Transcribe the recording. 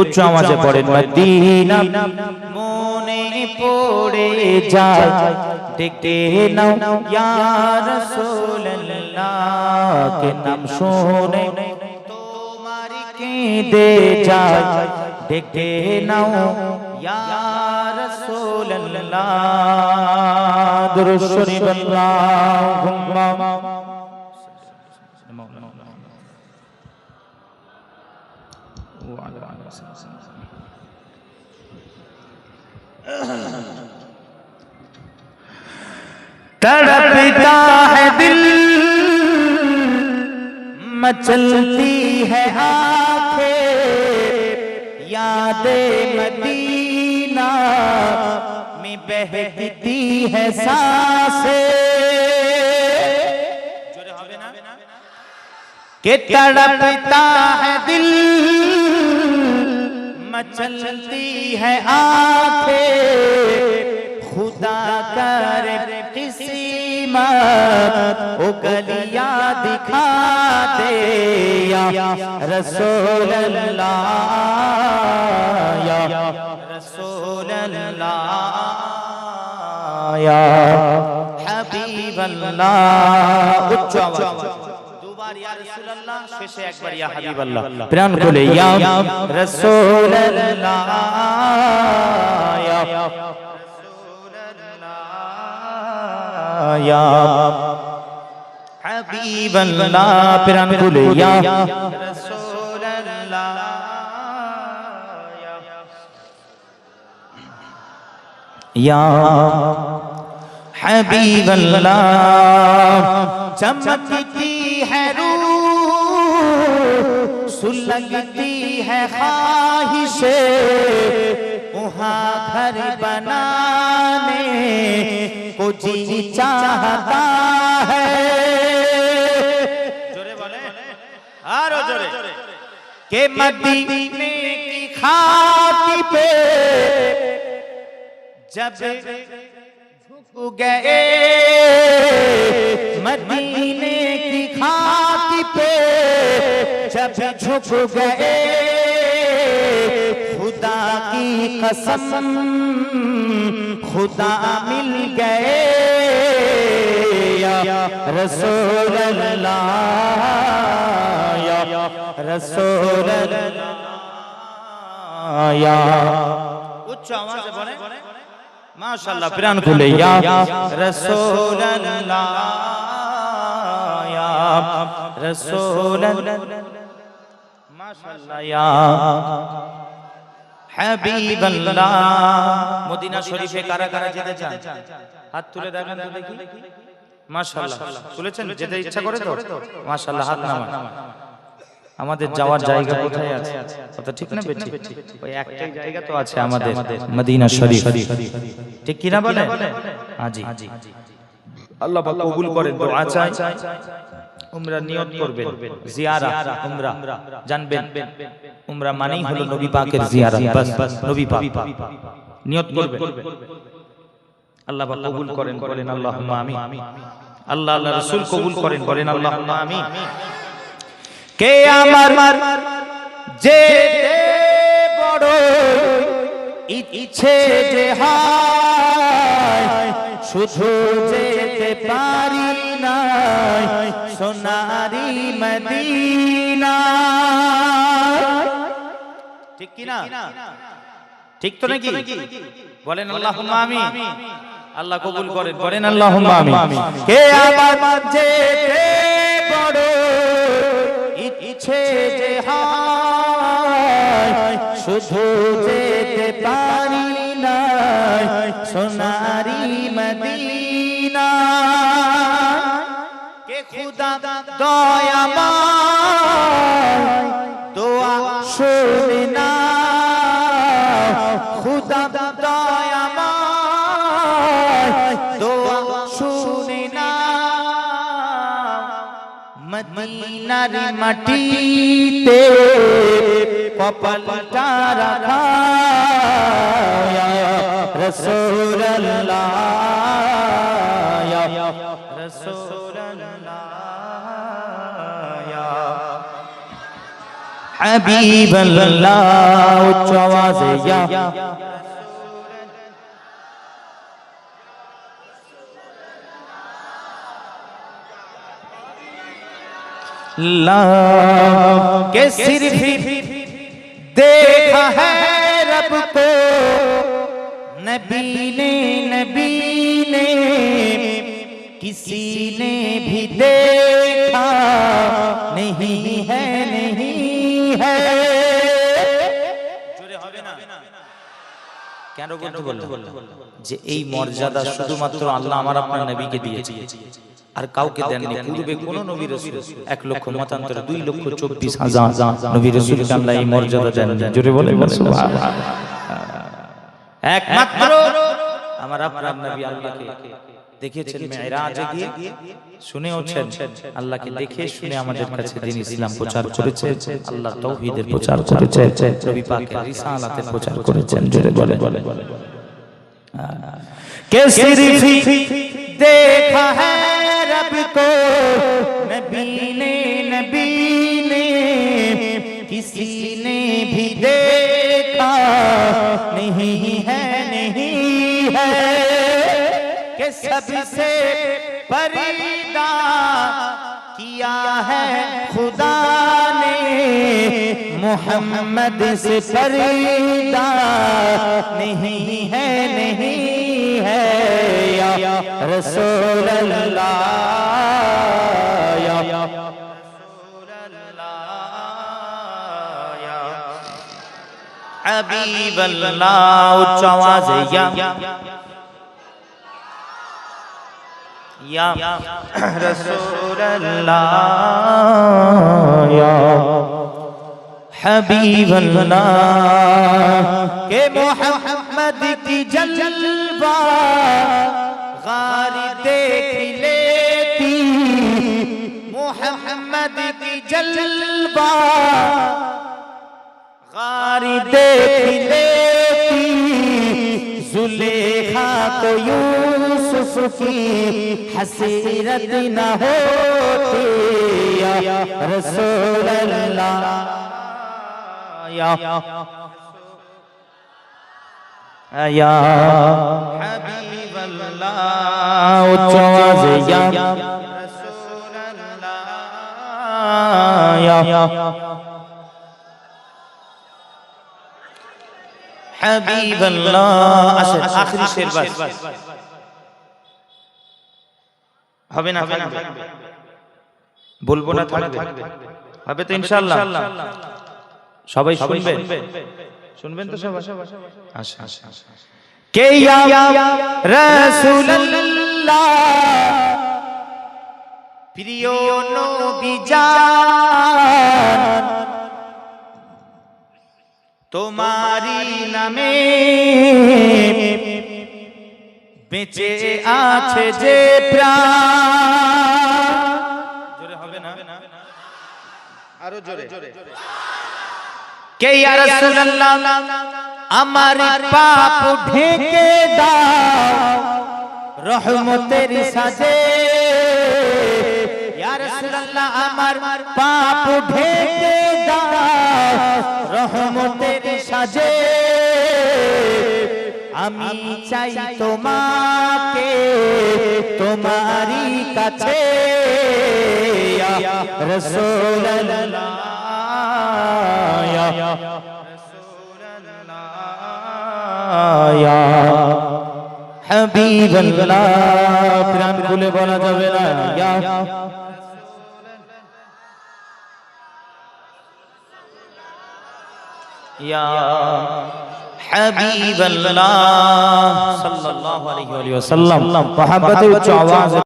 উচ্চ আওয়াজে পড়েন, মদিনা মনে পড়ে যায়। ডেকে নাও, ইয়া রাসূলুল্লাহ কে নাম শুনে তোমার কেঁদে যায়। ডেকে নাও, ইয়া রাসূলুল্লাহ, দুরূদ শরীফ, আল্লাহুম্মা। तड़पता है दिल मचलती है आँखें। याद मदीना में बहती है साँसें। के तड़पता है दिल मचलती है आंखें खुदा कर किसी मत ओ गलिया दिखा दे या रसूल अल्लाह या रसूल अल्लाह या हबीब अल्लाह उच्च आवाज শেষে একবার ইয়া হাবিবাল্লাহ। প্রাণ খুলে ইয়া রাসূলুল্লাহ ইয়া রাসূলুল্লাহ ইয়া হাবিবাল্লাহ। প্রাণ খুলে ইয়া রাসূলুল্লাহ یا रूह सुलगती है ख्वाहिश वहाँ घर बनाने को जी चाहता है जोरे बोले आरो जोरे के मदीने की खाकी पे जब गए जब झुक गए खुदा की कसम खुदा मिल गए या रसूल अल्लाह या रसूल या उच्च आवाज से बोले माशाल्लाह प्राण खुले या रसूल अल्लाह या रसूल अल्लाह মদিনা শরীফে কারা কারা যেতে চান? হাত তুলে দেখান দেখি। মাশাআল্লাহ তুলেছেন? যেতে ইচ্ছা করে তো? মাশাআল্লাহ হাত নামান। আমাদের যাওয়ার জায়গা কোথায় আছে? কথা ঠিক না বেটি ওই একটাই জায়গা তো আছে আমাদের। মদিনা শরীফ। ঠিক কি না বলে? আজি আল্লাহ পাক কবুল করেন দোয়া চাই উমরা নিয়ত করবেন জিয়ারা উমরা জানবেন। উমরা মানেই হলো নবী পাকের জিয়ারা। বাস নবী পাক। নিয়ত করবেন। আল্লাহ পাক কবুল করেন বলেন আল্লাহুম্মা আমিন। আল্লাহ আল্লাহ রাসূল কবুল করেন বলেন আল্লাহুম্মা আমিন। কে আমার যে বড় ইচ্ছে যে হায় শুধু যেতে পারি না সোনারি মদিনা। ঠিক কি না ঠিক তো নাকি? বলেন আল্লাহ আমি আল্লাহ কবুল করেন বলেন আল্লাহ আমি কে আমার যে বড় ইচ্ছে যে হায় শুধু যেতে পারি সোনারি মদিনা। কে খুদা দয়াময় দোয়া শুনে না খুদা দয়াময় দোয়া শুনে না মদিনার মাটিতে কপালটা রাখা রসুল রসুল حبیب اللہ اچھ آواز یا لا کہ صرف देखा है रब को नबी ने नबी ने किसी ने भी देखा नहीं है नहीं है কেন বলতে বললো যে এই মর্যাদা শুধুমাত্র আল্লাহ আমার আপনার নবীকে দিয়েছে আর কাউকে দেননি পূর্বে কোন নবী রসুল এক লক্ষ মতান্তরে দুই লক্ষ চব্বিশ হাজার নবী রসুল আল্লাহ এই মর্যাদা দেননি জোরে বলে একমাত্র আমার আপনার নবী আল্লাহকে দেখেছেন মেরাজে গিয়ে শুনেওছেন আল্লাহকে দেখে শুনে আমাদের কাছে দিন ইসলাম প্রচার করেছে আল্লাহ তৌহিদের প্রচার করেছে নবী পাকের রিসালাতের প্রচার করেছেন জোরে বলে বলে के सिर्फ देखा है को नबी ने नबी ने किसी ने भी देखा नहीं है नहीं है कि सबसे परिदा किया है खुदा ने मोहम्मद से परिदा नहीं है, नहीं ہے یا رسول اللہ یا رسول اللہ یا حبیب اللہ اچواز یا یا رسول اللہ یا حبیب اللہ کہ محمد کی جلوہ غار دیکھ لیتی محمد کی جلوہ غار دیکھ لیتی زلیخا کو یوسف کی حسیرت نہ ہوتی یا رسول اللہ يا. حبيب الله وتواز يا. رسول الله. حبيب الله. أشهد آخر شير بس. হবে না থাকবে? বলবো না থাকবে? হবে তো ইনশাআল্লাহ। সবাই শুনবেন শুনবেন তো সবাই? আচ্ছা আচ্ছা কে ইয়া রাসূলুল্লাহ। প্রিয় নবী জান তোমারি নামে বেঁচে আছে যে প্রাণ। জোরে হবে না? আরও জোরে। কে ইয়া রাসূলুল্লাহ? আমার পাপ ঢেকে দাও। রহমতের সাজে। ইয়া রাসূলুল্লাহ আমার পাপ ঢেকে দাও। রহমতের সাজে। আমি চাই তোমাকে তোমারই কাছে। রসোল্লাহ হাবিবাল্লাহ প্রাণ খুলে বলা যাবে না ইয়া يا حبيب الله صلى الله عليه وسلم محبت